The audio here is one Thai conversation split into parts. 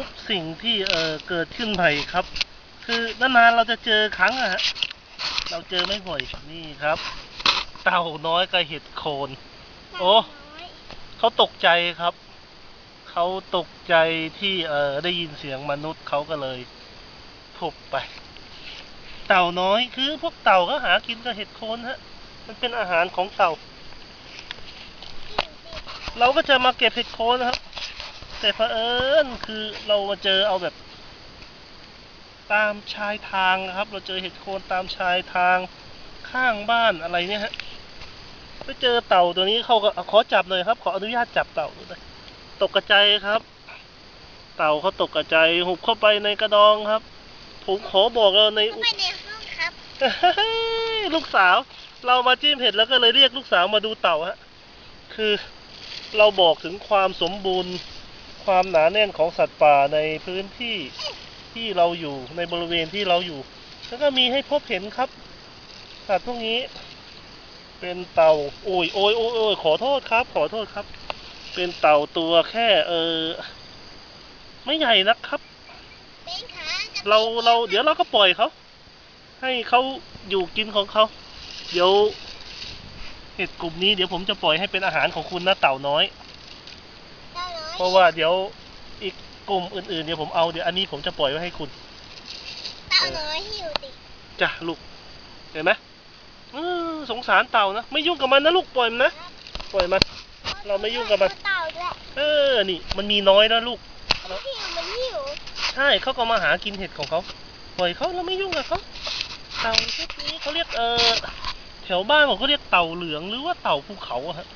พบสิ่งที่เออเกิดขึ้นใหม่ครับ คือนานๆเราจะเจอครั้งอะฮะเราเจอไม่บ่อยนี่ครับ เต่าน้อยกับเห็ดโคน โอ้เขาตกใจครับเขาตกใจที่เออได้ยินเสียงมนุษย์เขาก็เลยพุบไป เต่าน้อยคือพวกเต่าก็หากินกับเห็ดโคนฮะ มันเป็นอาหารของเต่า เราก็จะมาเก็บเห็ดโคนนะครับ แต่เผอิญคือเรามาเจอเอาแบบ ตามชายทางนะครับ เราเจอเห็ดโคนตามชายทางข้างบ้านอะไรเนี่ยฮะไปเจอเต่าตัวนี้เขาก็เอาขอจับหน่อยครับ ขออนุญาตจับเต่าหน่อยตกกระจายครับ เต่าเขาตกกระจายหุบเข้าไปในกระดองครับผมขอบอกเราในเข้าไปในห้องครับลูกสาว เรามาจิ้มเห็ดแล้วก็เลยเรียกลูกสาวมาดูเต่าฮะ คือเราบอกถึงความสมบูรณ์ ความหนาแน่นของสัตว์ป่าในพื้นที่ที่เราอยู่ในบริเวณที่เราอยู่ แล้วก็มีให้พบเห็นครับ สัตว์พวกนี้ เป็นเต่าโอ้ยโอ้ยโอ้ยโอ้ยขอโทษครับ ขอโทษครับ เป็นเต่าตัวแค่ เออ ไม่ใหญ่นะครับ เราเรา เดี๋ยวเราก็ปล่อยเขาให้เขาอยู่กินของเขาเดี๋ยวเห็ดกลุ่มนี้เดี๋ยวผมจะปล่อยให้เป็นอาหารของคุณนะเต่าน้อย เต่าน้อยเพราะว่าเดี๋ยวอีกกลุ่มอื่นๆเดี๋ยวผมเอาเดี๋ยวอันนี้ผมจะปล่อยไว้ให้คุณเต่าน้อยหิวดิจ้ะลูกเห็นไหมเออสงสารเต่านะไม่ยุ่งกับมันนะลูกปล่อยมันนะปล่อยมันเราไม่ยุ่งกับมันเต่าด้วยเออนี่ มันมีน้อยนะลูกมันหิวมันหิวใช่เขาก็มาหากินเห็ดของเขาปล่อยเขาเราไม่ยุ่งกับเขาเต่าพวกนี้เขาเรียกเออแถวบ้านผมเขาเรียกเต่าเหลืองหรือว่าเต่าภูเขาอะฮะ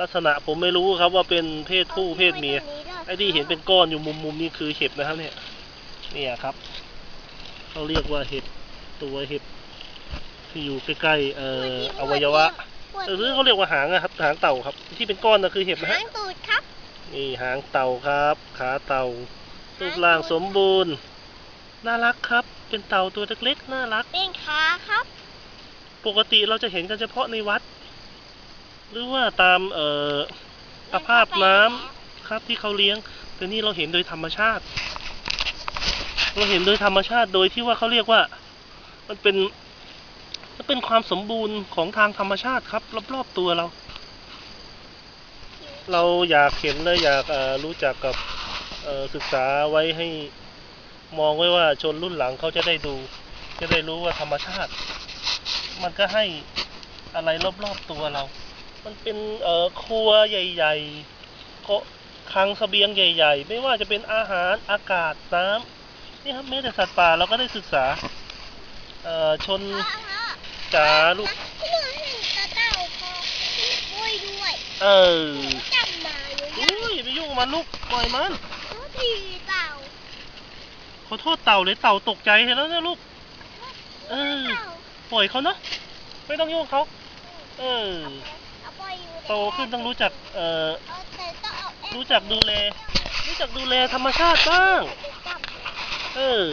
ลักษณะผมไม่รู้ครับว่าเป็นเพศผู้เพศเมียไอ้ที่เห็นเป็นก้อนอยู่มุมมุมๆนี่คือเห็บนะครับ เนี่ย เนี่ยครับเขาเรียกว่าเห็บตัวเห็บที่อยู่ใกล้ๆเอ่ออวัยวะเออหรือเขาเรียกว่าหางอะครับหางเต่าครับ ที่เป็นก้อนนะคือเห็บนะหาฮะงตูดครับนี่หางเต่าครับ ขาเต่ารูปร่างสมบูรณ์ น่ารักครับ เป็นเต่าตัวเล็กๆน่ารักเป็นขาครับ ปกติเราจะเห็นกันเฉพาะในวัด หรือว่าตามเอ่อสภาพน้ำครับที่เขาเลี้ยง แต่นี่เราเห็นโดยธรรมชาติ เราเห็นโดยธรรมชาติโดยที่ว่าเขาเรียกว่า มันเป็นมันเป็นความสมบูรณ์ของทางธรรมชาติครับ รอบๆตัวเรา เราอยากเห็นและอยากเอ่อรู้จักกับเอ่อศึกษาไว้ให้มองไว้ว่าชนรุ่นหลังเขาจะได้ดู จะได้รู้ว่าธรรมชาติ มันก็ให้อะไรรอบๆตัวเรา มันเป็นเอ่อครัวใหญ่ๆก็คลังเสบียงใหญ่ ๆ ไม่ว่าจะเป็นอาหารอากาศน้ำนี่ครับแม้แต่สัตว์ป่าเราก็ได้ศึกษาเอ่อชนพ่อพ่อจ๋าลูกที่หนูเห็นตาเต่าพอที่ปุ้ยด้วยเออจำมาอยู่อุ้ยไปยุ่งกับมันลูกปล่อยมันทุกทีเต่าขอโทษเต่าเลยเต่าตกใจเห็นแล้วนะลูกเออเต่าปล่อยเขานะไม่ต้องยุ่งเขาเออ โตขึ้นต้องรู้จักเอ่อเอาแต่ต้องเอาแอปรู้จักดูแลรู้จักดูแลธรรมชาติบ้างจับเออ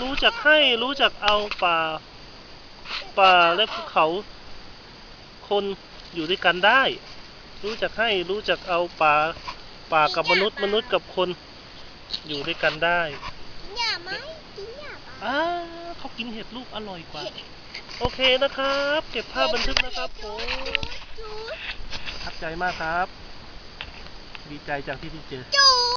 รู้จักให้รู้จักเอาป่า ป่าและภูเขา คนอยู่ด้วยกันได้ รู้จักให้รู้จักเอาป่า ป่ากับมนุษย์มนุษย์กับคนอยู่ด้วยกันได้หญ้าไหมกินหญ้าปะอ่าเขากินเห็ดลูกอร่อยกว่า โอเคนะครับ เก็บภาพบันทึกนะครับผมจู๊ด ทับใจมากครับ ดีใจจากที่ได้เจอ